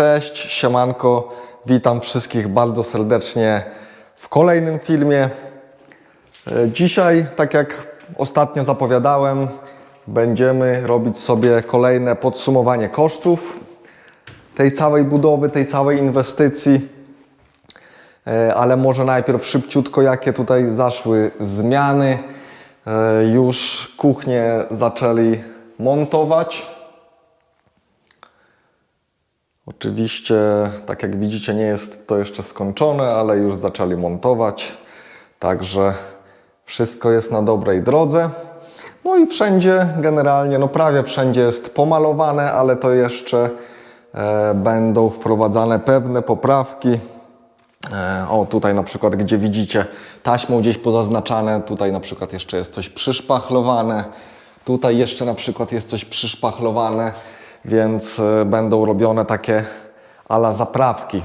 Cześć, siemanko, witam wszystkich bardzo serdecznie w kolejnym filmie. E, Dzisiaj, tak jak ostatnio zapowiadałem, będziemy robić sobie kolejne podsumowanie kosztów tej całej budowy, tej całej inwestycji. E, Ale może najpierw szybciutko, jakie tutaj zaszły zmiany. E, Już kuchnię zaczęli montować. Oczywiście, tak jak widzicie, nie jest to jeszcze skończone, ale już zaczęli montować. Także wszystko jest na dobrej drodze. No i wszędzie, generalnie, no prawie wszędzie jest pomalowane, ale to jeszcze e, będą wprowadzane pewne poprawki. E, o, tutaj na przykład, gdzie widzicie taśmą gdzieś pozaznaczane, tutaj na przykład jeszcze jest coś przyszpachlowane, tutaj jeszcze na przykład jest coś przyszpachlowane, więc e, będą robione takie ala zaprawki.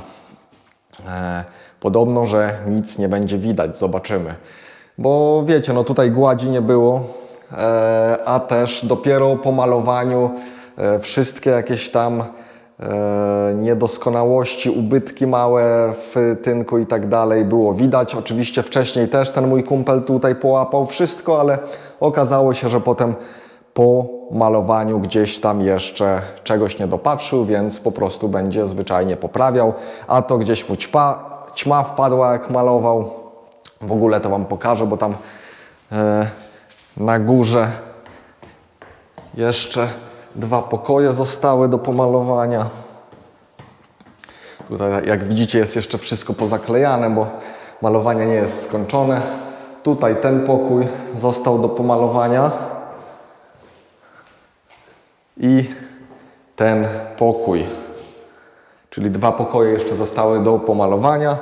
E, Podobno, że nic nie będzie widać, zobaczymy. Bo wiecie, no tutaj gładzi nie było, e, a też dopiero po malowaniu wszystkie jakieś tam niedoskonałości, ubytki małe w tynku i tak dalej było widać. Oczywiście wcześniej też ten mój kumpel tutaj połapał wszystko, ale okazało się, że potem po malowaniu gdzieś tam jeszcze czegoś nie dopatrzył, więc po prostu będzie zwyczajnie poprawiał, a to gdzieś mu ćpa, ćma wpadła jak malował. W ogóle to Wam pokażę, bo tam e, na górze jeszcze dwa pokoje zostały do pomalowania. Tutaj, jak widzicie, jest jeszcze wszystko pozaklejane, bo malowanie nie jest skończone. Tutaj ten pokój został do pomalowania i ten pokój. Czyli dwa pokoje jeszcze zostały do pomalowania.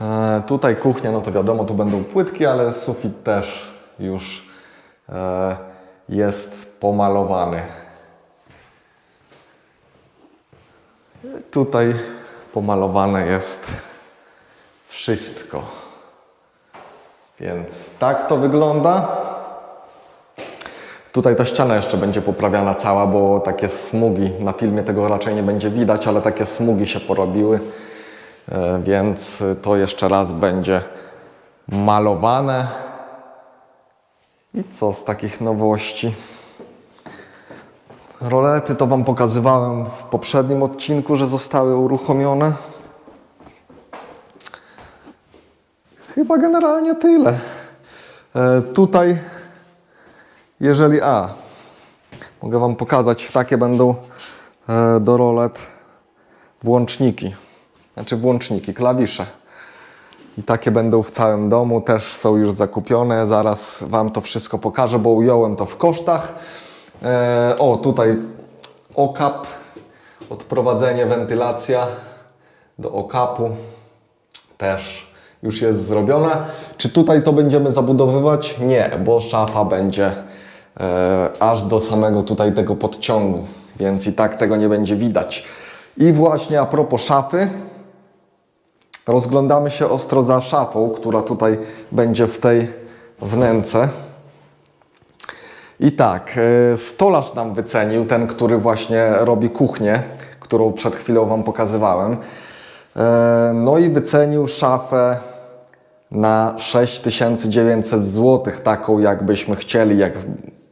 E, tutaj kuchnia, no to wiadomo, tu będą płytki, ale sufit też już e, jest pomalowany. Tutaj pomalowane jest wszystko. Więc tak to wygląda. Tutaj ta ściana jeszcze będzie poprawiana cała, bo takie smugi, na filmie tego raczej nie będzie widać, ale takie smugi się porobiły, E, więc to jeszcze raz będzie malowane. I co z takich nowości? Rolety to Wam pokazywałem w poprzednim odcinku, że zostały uruchomione. Chyba generalnie tyle. E, tutaj, jeżeli a, mogę Wam pokazać, takie będą e, do rolet włączniki, znaczy włączniki, klawisze. I takie będą w całym domu, też są już zakupione. Zaraz Wam to wszystko pokażę, bo ująłem to w kosztach. E, o, tutaj okap, odprowadzenie, wentylacja do okapu też już jest zrobiona. Czy tutaj to będziemy zabudowywać? Nie, bo szafa będzie aż do samego tutaj tego podciągu, więc i tak tego nie będzie widać. I właśnie a propos szafy, rozglądamy się ostro za szafą, która tutaj będzie w tej wnęce. I tak, e, stolarz nam wycenił, ten, który właśnie robi kuchnię, którą przed chwilą Wam pokazywałem. E, No i wycenił szafę na 6900 zł, taką jakbyśmy chcieli, jak,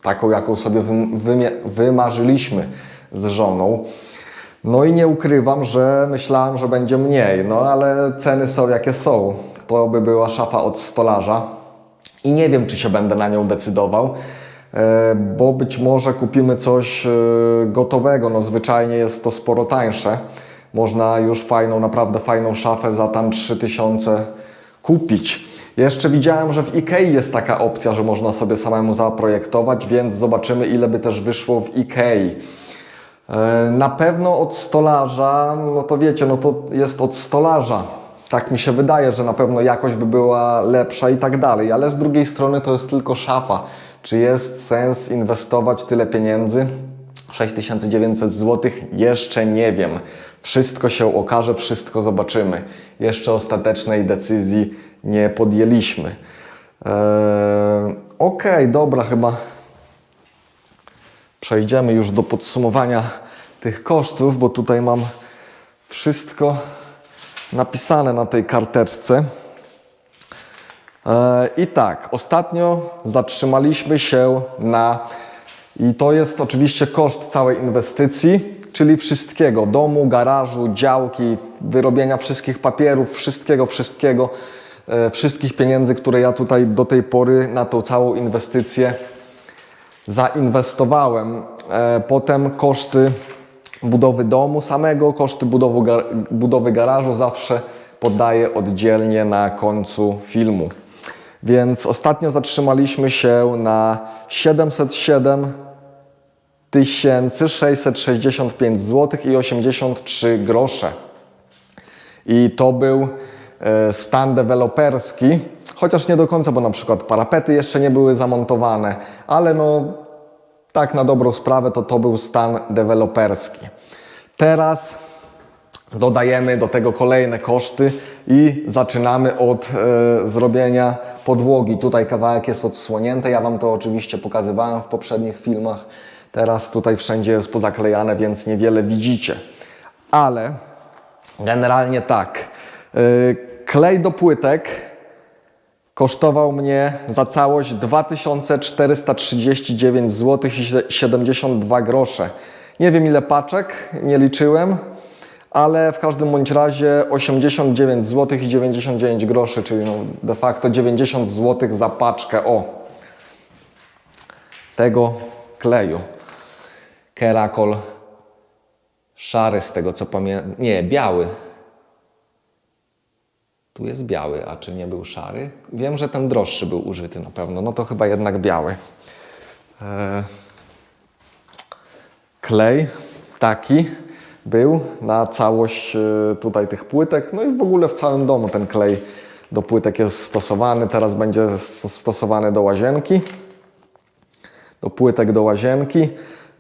taką jaką sobie wymarzyliśmy z żoną. No i nie ukrywam, że myślałem, że będzie mniej, no ale ceny są jakie są. To by była szafa od stolarza i nie wiem, czy się będę na nią decydował, e, bo być może kupimy coś e, gotowego. No zwyczajnie jest to sporo tańsze. Można już fajną, naprawdę fajną szafę za tam 3000 kupić. Jeszcze widziałem, że w Ikei jest taka opcja, że można sobie samemu zaprojektować, więc zobaczymy, ile by też wyszło w Ikei. E, Na pewno od stolarza, no to wiecie, no to jest od stolarza. Tak mi się wydaje, że na pewno jakość by była lepsza i tak dalej, ale z drugiej strony to jest tylko szafa. Czy jest sens inwestować tyle pieniędzy? 6900 zł? Jeszcze nie wiem. Wszystko się okaże, wszystko zobaczymy. Jeszcze ostatecznej decyzji nie podjęliśmy. Eee, Okej, dobra, chyba przejdziemy już do podsumowania tych kosztów, bo tutaj mam wszystko napisane na tej karteczce. E, I tak, ostatnio zatrzymaliśmy się na, i to jest oczywiście koszt całej inwestycji, czyli wszystkiego, domu, garażu, działki, wyrobienia wszystkich papierów, wszystkiego, wszystkiego, wszystkich pieniędzy, które ja tutaj do tej pory na tą całą inwestycję zainwestowałem. E, Potem koszty budowy domu samego, koszty budowy, budowy garażu zawsze podaję oddzielnie na końcu filmu. Więc ostatnio zatrzymaliśmy się na 707 665 zł i 83 grosze. I to był e, stan deweloperski, chociaż nie do końca, bo na przykład parapety jeszcze nie były zamontowane, ale no tak na dobrą sprawę to to był stan deweloperski. Teraz dodajemy do tego kolejne koszty i zaczynamy od e, zrobienia podłogi. Tutaj kawałek jest odsłonięty, ja Wam to oczywiście pokazywałem w poprzednich filmach. Teraz tutaj wszędzie jest pozaklejane, więc niewiele widzicie. Ale generalnie tak. E, klej do płytek kosztował mnie za całość 2439 zł i 72 grosze. Nie wiem ile paczek, nie liczyłem, ale w każdym bądź razie 89 zł i 99 groszy, czyli no de facto 90 zł za paczkę. O! Tego kleju. Kerakol szary z tego co pamiętam. Nie, biały. Tu jest biały, a czy nie był szary? Wiem, że ten droższy był użyty na pewno. No to chyba jednak biały. E, klej taki był na całość e, tutaj tych płytek. No i w ogóle w całym domu ten klej do płytek jest stosowany. Teraz będzie st- stosowany do łazienki. Do płytek do łazienki.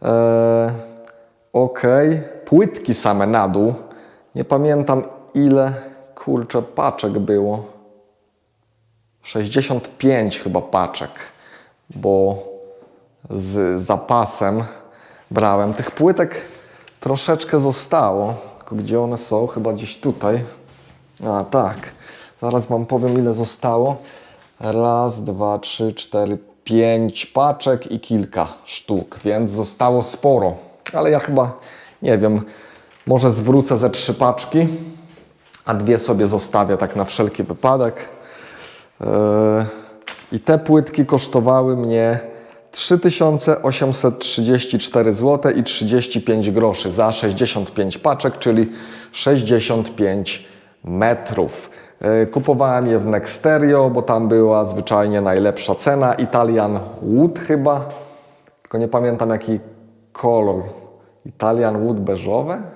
E, ok. Płytki same na dół. Nie pamiętam ile kurczę paczek było. 65 chyba paczek, bo z zapasem brałem. Tych płytek troszeczkę zostało. Gdzie one są? Chyba gdzieś tutaj. A tak. Zaraz Wam powiem ile zostało. Raz, dwa, trzy, cztery, pięć paczek i kilka sztuk, więc zostało sporo. Ale ja chyba, nie wiem, może zwrócę ze trzy paczki, a dwie sobie zostawię tak na wszelki wypadek. Yy, I te płytki kosztowały mnie 3834 zł i 35 groszy za 65 paczek, czyli 65 metrów. Yy, Kupowałem je w Nexterio, bo tam była zwyczajnie najlepsza cena. Italian Wood chyba, tylko nie pamiętam jaki kolor. Italian Wood beżowe?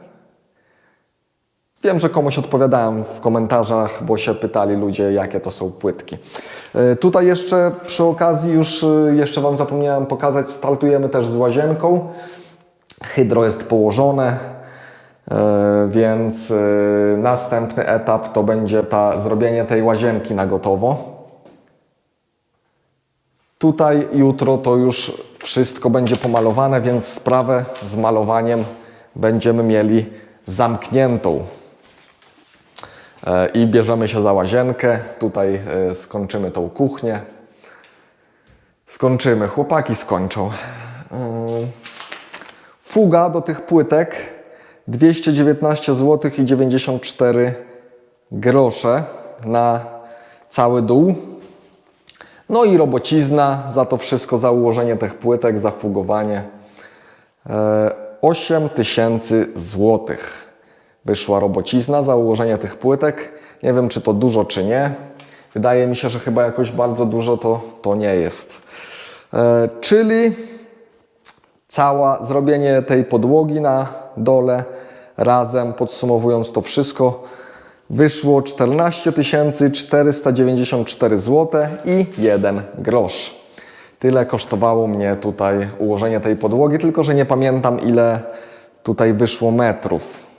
Wiem, że komuś odpowiadałem w komentarzach, bo się pytali ludzie, jakie to są płytki. E, Tutaj jeszcze przy okazji już e, jeszcze Wam zapomniałem pokazać, startujemy też z łazienką. Hydro jest położone, e, więc następny etap to będzie ta, zrobienie tej łazienki na gotowo. Tutaj jutro to już wszystko będzie pomalowane, więc sprawę z malowaniem będziemy mieli zamkniętą. E, I bierzemy się za łazienkę. Tutaj e, skończymy tą kuchnię. Skończymy, chłopaki skończą. E, Fuga do tych płytek 219 zł i 94 grosze na cały dół. No i robocizna za to wszystko, za ułożenie tych płytek, za fugowanie. E, 8 tysięcy złotych wyszła robocizna za ułożenie tych płytek. Nie wiem, czy to dużo, czy nie. Wydaje mi się, że chyba jakoś bardzo dużo to, to nie jest. E, czyli cała zrobienie tej podłogi na dole razem, podsumowując to wszystko, wyszło 14 494 zł i 1 grosz. Tyle kosztowało mnie tutaj ułożenie tej podłogi, tylko że nie pamiętam ile tutaj wyszło metrów.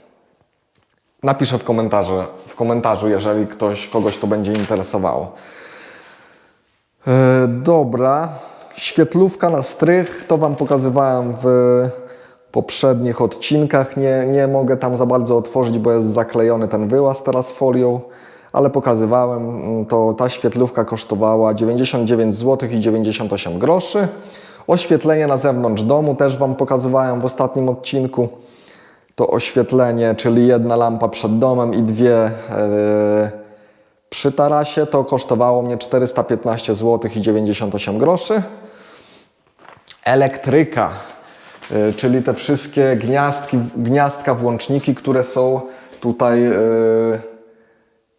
Napiszę w komentarzu, w komentarzu jeżeli ktoś, kogoś to będzie interesowało. E, dobra, świetlówka na strych, to Wam pokazywałem w poprzednich odcinkach. Nie, nie mogę tam za bardzo otworzyć, bo jest zaklejony ten wyłaz teraz folią, ale pokazywałem, mm, to ta świetlówka kosztowała 99 zł i 98 groszy. Oświetlenie na zewnątrz domu też Wam pokazywałem w ostatnim odcinku. To oświetlenie, czyli jedna lampa przed domem i dwie e, przy tarasie, to kosztowało mnie 415 zł i 98 groszy. Elektryka, y, czyli te wszystkie gniazdki, gniazdka, włączniki, które są tutaj, y,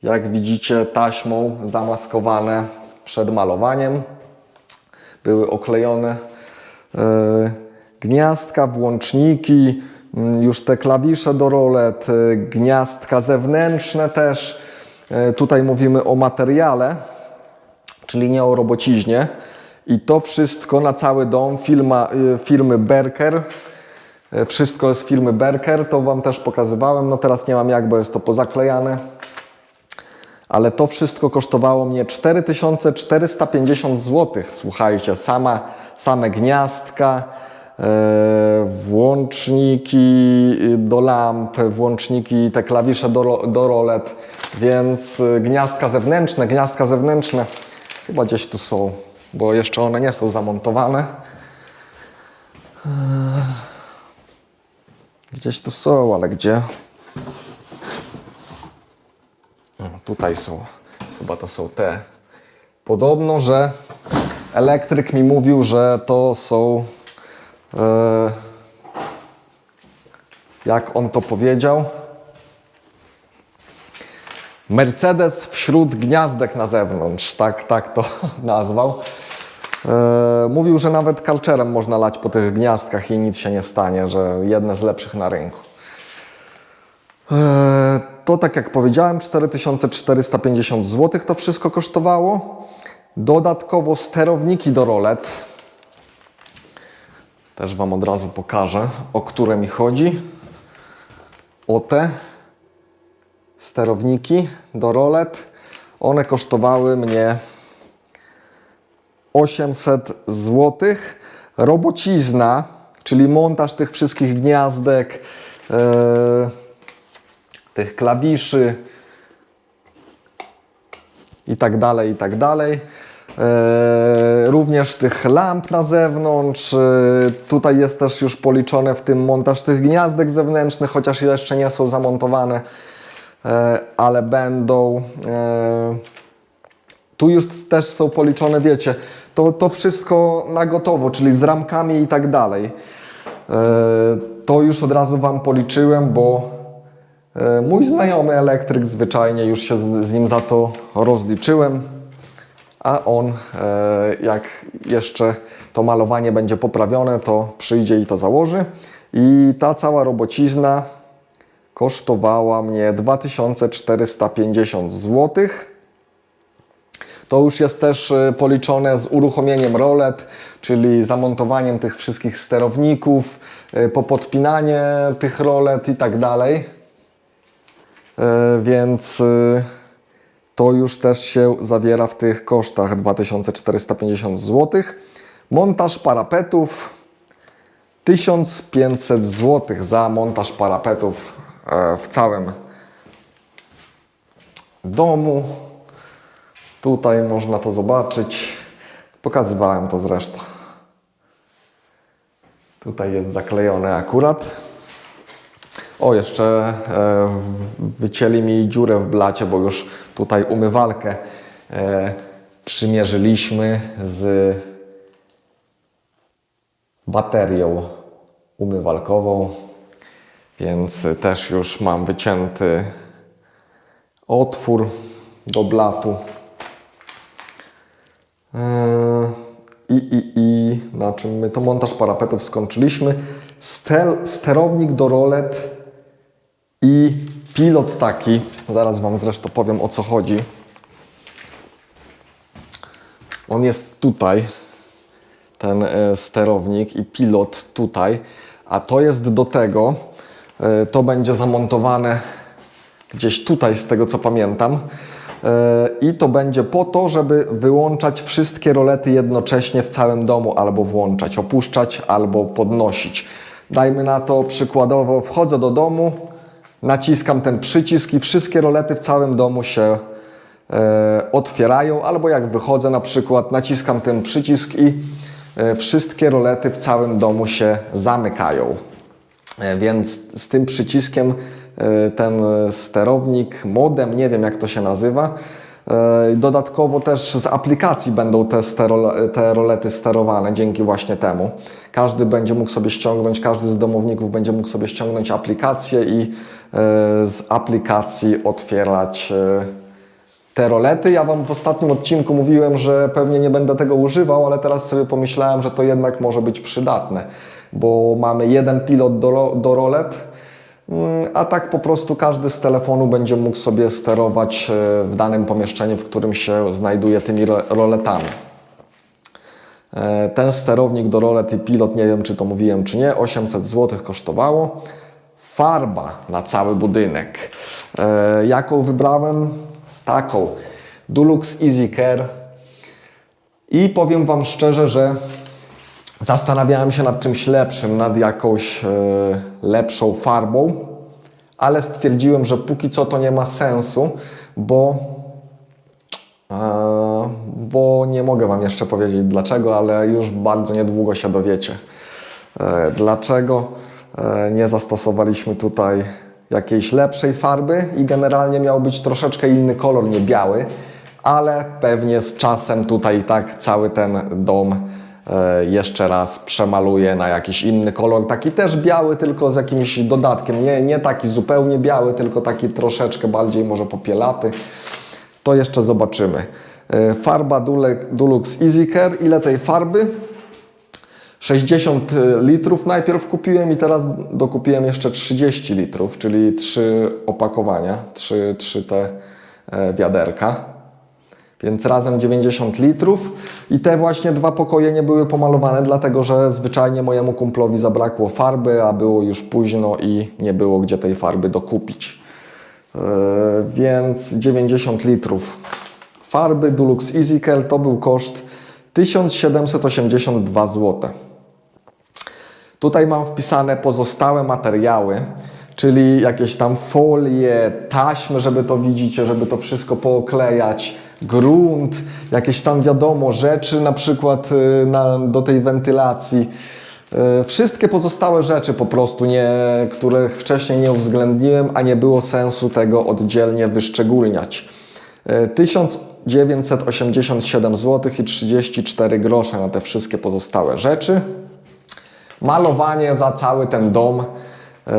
jak widzicie, taśmą zamaskowane przed malowaniem. Były oklejone gniazdka, włączniki, już te klawisze do rolet, y, gniazdka zewnętrzne też. Y, Tutaj mówimy o materiale, czyli nie o robociźnie. I to wszystko na cały dom firma, y, firmy Berker. Wszystko jest firmy Berker, to Wam też pokazywałem. No teraz nie mam jak, bo jest to pozaklejane. Ale to wszystko kosztowało mnie 4450 zł. Słuchajcie, sama, same gniazdka, e, włączniki do lamp, włączniki, te klawisze do, do rolet, więc e, gniazdka zewnętrzne, gniazdka zewnętrzne chyba gdzieś tu są, bo jeszcze one nie są zamontowane. E, Gdzieś tu są, ale gdzie? Tutaj są, chyba to są te. Podobno, że elektryk mi mówił, że to są. E, jak on to powiedział? Mercedes wśród gniazdek na zewnątrz, tak, tak to nazwał. E, mówił, że nawet kalczerem można lać po tych gniazdkach i nic się nie stanie, że jedne z lepszych na rynku. E, To tak jak powiedziałem, 4450 zł to wszystko kosztowało. Dodatkowo sterowniki do rolet. Też Wam od razu pokażę, o które mi chodzi. O te sterowniki do rolet. One kosztowały mnie 800 zł. Robocizna, czyli montaż tych wszystkich gniazdek, e, tych klawiszy i tak dalej, i tak dalej. E, również tych lamp na zewnątrz. E, tutaj jest też już policzone w tym montaż tych gniazdek zewnętrznych, chociaż jeszcze nie są zamontowane, e, ale będą. Tu już też są policzone, wiecie, to, to wszystko na gotowo, czyli z ramkami i tak dalej. To już od razu Wam policzyłem, bo mój znajomy elektryk zwyczajnie już się z nim za to rozliczyłem, a on e, jak jeszcze to malowanie będzie poprawione, to przyjdzie i to założy. I ta cała robocizna kosztowała mnie 2450 złotych. To już jest też y, policzone z uruchomieniem rolet, czyli zamontowaniem tych wszystkich sterowników, y, popodpinanie tych rolet i tak dalej. Więc to już też się zawiera w tych kosztach 2450 zł. Montaż parapetów 1500 zł za montaż parapetów e, w całym domu. Tutaj można to zobaczyć. Pokazywałem to zresztą. Tutaj jest zaklejone akurat. O, jeszcze e, wycięli mi dziurę w blacie, bo już tutaj umywalkę e, przymierzyliśmy z baterią umywalkową, więc też już mam wycięty otwór do blatu. Yy, I, i, I na czym my to montaż parapetów skończyliśmy. Stel, sterownik do rolet i pilot taki. Zaraz Wam zresztą powiem o co chodzi. On jest tutaj, ten e, sterownik i pilot tutaj, a to jest do tego, e, to będzie zamontowane gdzieś tutaj z tego co pamiętam. E, I to będzie po to, żeby wyłączać wszystkie rolety jednocześnie w całym domu, albo włączać, opuszczać, albo podnosić. Dajmy na to przykładowo, wchodzę do domu, naciskam ten przycisk i wszystkie rolety w całym domu się e, otwierają, albo jak wychodzę na przykład, naciskam ten przycisk i e, wszystkie rolety w całym domu się zamykają. E, Więc z tym przyciskiem e, ten sterownik, modem, nie wiem jak to się nazywa. e, Dodatkowo też z aplikacji będą te, te rolety sterowane dzięki właśnie temu. Każdy będzie mógł sobie ściągnąć, każdy z domowników będzie mógł sobie ściągnąć aplikację i z aplikacji otwierać e, te rolety. Ja Wam w ostatnim odcinku mówiłem, że pewnie nie będę tego używał, ale teraz sobie pomyślałem, że to jednak może być przydatne, bo mamy jeden pilot do, do rolet, mm, a tak po prostu każdy z telefonu będzie mógł sobie sterować e, w danym pomieszczeniu, w którym się znajduje tymi ro- roletami. E, Ten sterownik do rolet i pilot, nie wiem czy to mówiłem czy nie, 800 zł kosztowało. Farba na cały budynek. E, Jaką wybrałem? Taką. Dulux Easy Care. I powiem Wam szczerze, że zastanawiałem się nad czymś lepszym, nad jakąś e, lepszą farbą, ale stwierdziłem, że póki co to nie ma sensu, bo E, bo nie mogę Wam jeszcze powiedzieć dlaczego, ale już bardzo niedługo się dowiecie. E, Dlaczego nie zastosowaliśmy tutaj jakiejś lepszej farby i generalnie miał być troszeczkę inny kolor, nie biały, ale pewnie z czasem tutaj tak cały ten dom e, jeszcze raz przemaluję na jakiś inny kolor, taki też biały, tylko z jakimś dodatkiem, nie, nie taki zupełnie biały, tylko taki troszeczkę bardziej może popielaty. To jeszcze zobaczymy. E, Farba Dulux Easy Care. Ile tej farby? 60 litrów najpierw kupiłem i teraz dokupiłem jeszcze 30 litrów, czyli 3 opakowania, 3, 3 te e, wiaderka. Więc razem 90 litrów i te właśnie dwa pokoje nie były pomalowane, dlatego że zwyczajnie mojemu kumplowi zabrakło farby, a było już późno i nie było gdzie tej farby dokupić. Yy, więc 90 litrów farby Dulux EasyCare to był koszt 1782 zł. Tutaj mam wpisane pozostałe materiały, czyli jakieś tam folie, taśmy, żeby to widzicie, żeby to wszystko pooklejać, grunt, jakieś tam wiadomo rzeczy, na przykład y, na, do tej wentylacji. Y, Wszystkie pozostałe rzeczy po prostu, nie, których wcześniej nie uwzględniłem, a nie było sensu tego oddzielnie wyszczególniać. Y, 1987 zł i 34 grosze na te wszystkie pozostałe rzeczy. Malowanie za cały ten dom e,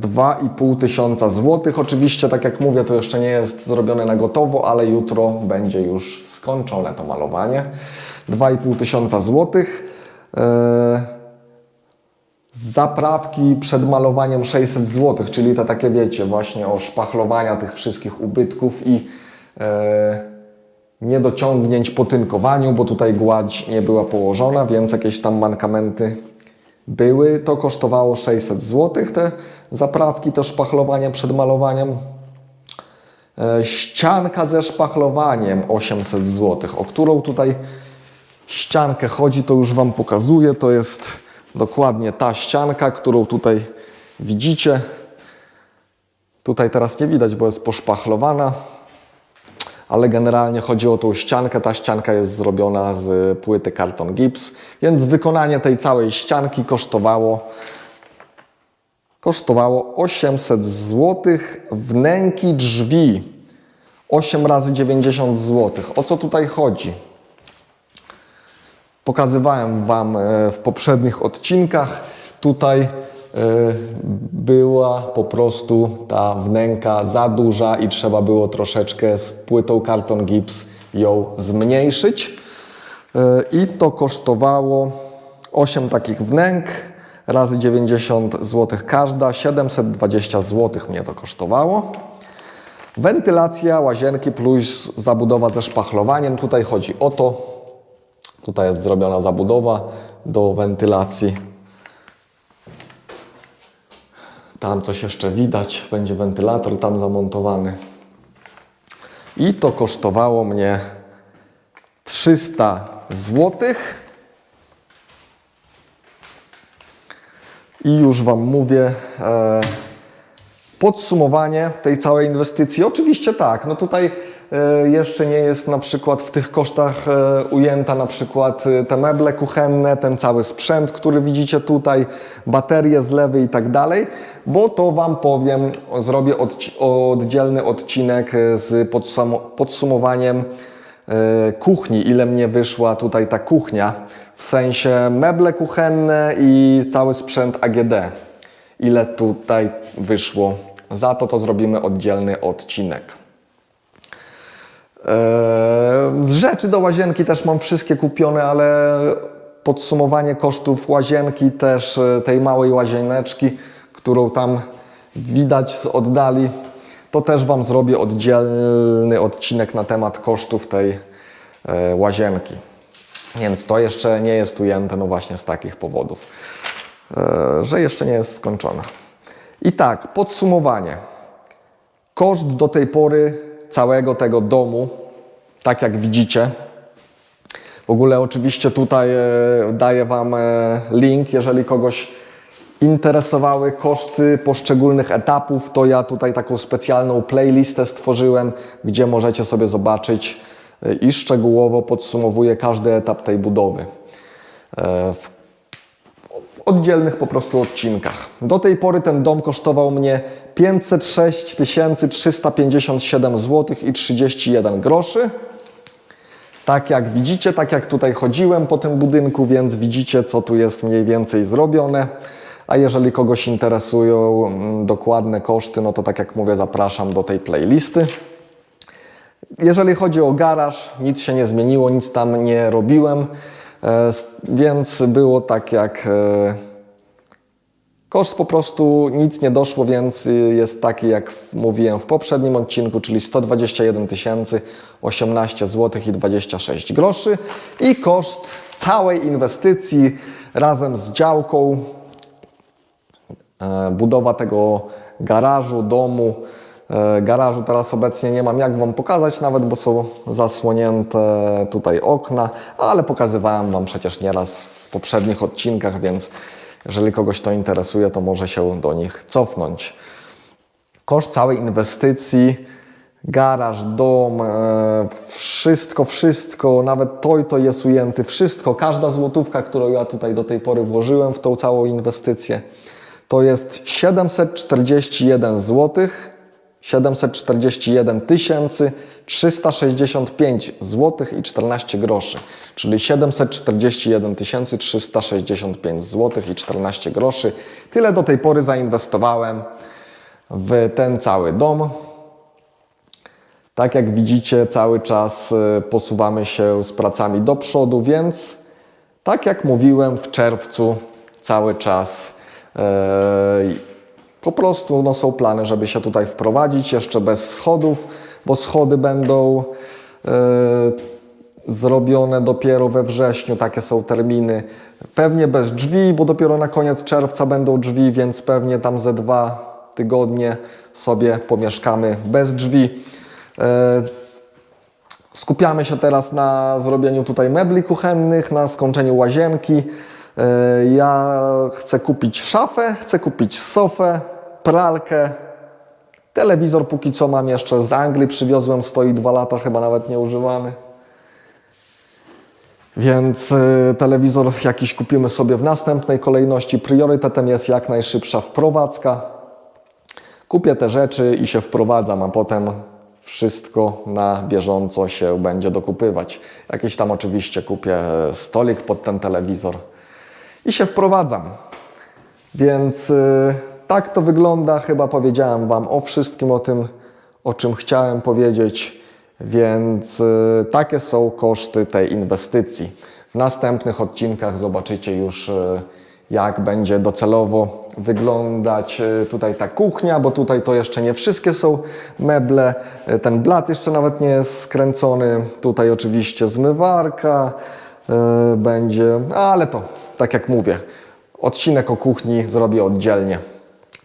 2,5 tysiąca złotych. Oczywiście, tak jak mówię, to jeszcze nie jest zrobione na gotowo, ale jutro będzie już skończone to malowanie. 2,5 tysiąca złotych. E, Zaprawki przed malowaniem 600 zł, czyli te takie wiecie, właśnie o szpachlowania tych wszystkich ubytków i e, niedociągnięć po tynkowaniu, bo tutaj gładź nie była położona, więc jakieś tam mankamenty były. To kosztowało 600 zł, te zaprawki, to szpachlowanie przed malowaniem. E, ścianka ze szpachlowaniem 800 zł, o którą tutaj ściankę chodzi, to już Wam pokazuję. To jest dokładnie ta ścianka, którą tutaj widzicie. Tutaj teraz nie widać, bo jest poszpachlowana, ale generalnie chodzi o tą ściankę. Ta ścianka jest zrobiona z płyty karton gips, więc wykonanie tej całej ścianki kosztowało kosztowało 800 zł. Wnęki drzwi 8 razy 90 zł. O co tutaj chodzi? Pokazywałem Wam e, w poprzednich odcinkach. Tutaj była po prostu ta wnęka za duża i trzeba było troszeczkę z płytą karton gips ją zmniejszyć. E, I to kosztowało 8 takich wnęk razy 90 zł każda, 720 zł mnie to kosztowało. Wentylacja łazienki plus zabudowa ze szpachlowaniem. Tutaj chodzi o to, Tutaj jest zrobiona zabudowa do wentylacji. Tam coś jeszcze widać, będzie wentylator tam zamontowany. I to kosztowało mnie 300 zł. I już Wam mówię, e, podsumowanie tej całej inwestycji. Oczywiście tak, no tutaj jeszcze nie jest na przykład w tych kosztach e, ujęta na przykład e, te meble kuchenne, ten cały sprzęt, który widzicie tutaj, baterie, zlewy i tak dalej, bo to Wam powiem, zrobię oddzielny odcinek e, z podsum- podsumowaniem e, kuchni, ile mnie wyszła tutaj ta kuchnia, w sensie meble kuchenne i cały sprzęt AGD ile tutaj wyszło. Za to to zrobimy oddzielny odcinek. Eee, Z rzeczy do łazienki też mam wszystkie kupione, ale podsumowanie kosztów łazienki też e, tej małej łazieneczki, którą tam widać z oddali, to też Wam zrobię oddzielny odcinek na temat kosztów tej e, łazienki. Więc to jeszcze nie jest ujęte, no właśnie z takich powodów, e, że jeszcze nie jest skończone. I tak, podsumowanie. Koszt do tej pory całego tego domu, tak jak widzicie, w ogóle oczywiście tutaj e, daję Wam e, link, jeżeli kogoś interesowały koszty poszczególnych etapów, to ja tutaj taką specjalną playlistę stworzyłem, gdzie możecie sobie zobaczyć e, i szczegółowo podsumowuję każdy etap tej budowy. W w oddzielnych po prostu odcinkach. Do tej pory ten dom kosztował mnie 506 357 zł i 31 groszy. Tak jak widzicie, tak jak tutaj chodziłem po tym budynku, więc widzicie, co tu jest mniej więcej zrobione. A jeżeli kogoś interesują mm, dokładne koszty, no to tak jak mówię, zapraszam do tej playlisty. Jeżeli chodzi o garaż, nic się nie zmieniło, nic tam nie robiłem, więc było tak jak e, koszt po prostu nic nie doszło, więc y, jest taki jak mówiłem w poprzednim odcinku, czyli 121 018 zł i 26 groszy i koszt całej inwestycji razem z działką e, budowa tego garażu, domu. E, Garażu teraz obecnie nie mam jak Wam pokazać nawet, bo są zasłonięte tutaj okna, ale pokazywałem Wam przecież nieraz w poprzednich odcinkach, więc jeżeli kogoś to interesuje, to może się do nich cofnąć. Koszt całej inwestycji, garaż, dom, e, wszystko, wszystko, nawet to i to jest ujęty, wszystko, każda złotówka, którą ja tutaj do tej pory włożyłem w tą całą inwestycję, to jest 741 zł, 741 365 zł i 14 groszy, czyli 741 365 zł i 14 groszy. Tyle do tej pory zainwestowałem w ten cały dom. Tak jak widzicie, cały czas y, posuwamy się z pracami do przodu, więc tak jak mówiłem w czerwcu, cały czas e, po prostu no, są plany, żeby się tutaj wprowadzić jeszcze bez schodów, bo schody będą e, zrobione dopiero we wrześniu, takie są terminy. Pewnie bez drzwi, bo dopiero na koniec czerwca będą drzwi, więc pewnie tam ze dwa tygodnie sobie pomieszkamy bez drzwi. E, Skupiamy się teraz na zrobieniu tutaj mebli kuchennych, na skończeniu łazienki. E, Ja chcę kupić szafę, chcę kupić sofę, pralkę. Telewizor póki co mam jeszcze z Anglii, przywiozłem, stoi dwa lata, chyba nawet nieużywany. Więc e, telewizor jakiś kupimy sobie w następnej kolejności. Priorytetem jest jak najszybsza wprowadzka. Kupię te rzeczy i się wprowadzam, a potem wszystko na bieżąco się będzie dokupywać. Jakiś tam oczywiście kupię stolik pod ten telewizor i się wprowadzam. Więc y, tak to wygląda. Chyba powiedziałem Wam o wszystkim, o tym, o czym chciałem powiedzieć. Więc y, takie są koszty tej inwestycji. W następnych odcinkach zobaczycie już, y, jak będzie docelowo wyglądać tutaj ta kuchnia, bo tutaj to jeszcze nie wszystkie są meble. Ten blat jeszcze nawet nie jest skręcony. Tutaj oczywiście zmywarka będzie, ale to tak jak mówię, odcinek o kuchni zrobię oddzielnie.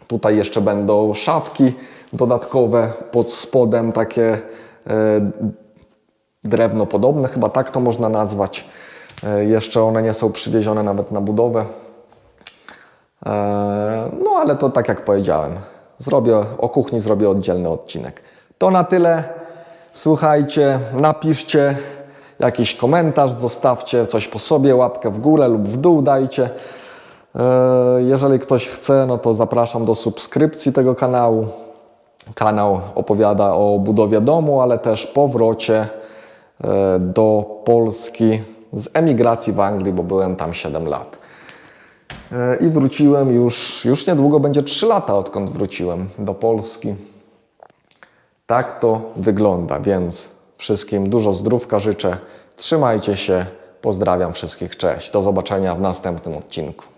Tutaj jeszcze będą szafki dodatkowe pod spodem, takie e, drewno podobne, chyba tak to można nazwać. E, Jeszcze one nie są przywiezione nawet na budowę. E, No ale to tak jak powiedziałem, zrobię o kuchni zrobię oddzielny odcinek. To na tyle. Słuchajcie, napiszcie jakiś komentarz, zostawcie coś po sobie, łapkę w górę lub w dół dajcie. E, Jeżeli ktoś chce, no to zapraszam do subskrypcji tego kanału. Kanał opowiada o budowie domu, ale też powrocie e, do Polski z emigracji w Anglii, bo byłem tam 7 lat. E, I wróciłem już, już niedługo będzie 3 lata, odkąd wróciłem do Polski. Tak to wygląda, więc wszystkim dużo zdrówka życzę. Trzymajcie się, pozdrawiam wszystkich, cześć. Do zobaczenia w następnym odcinku.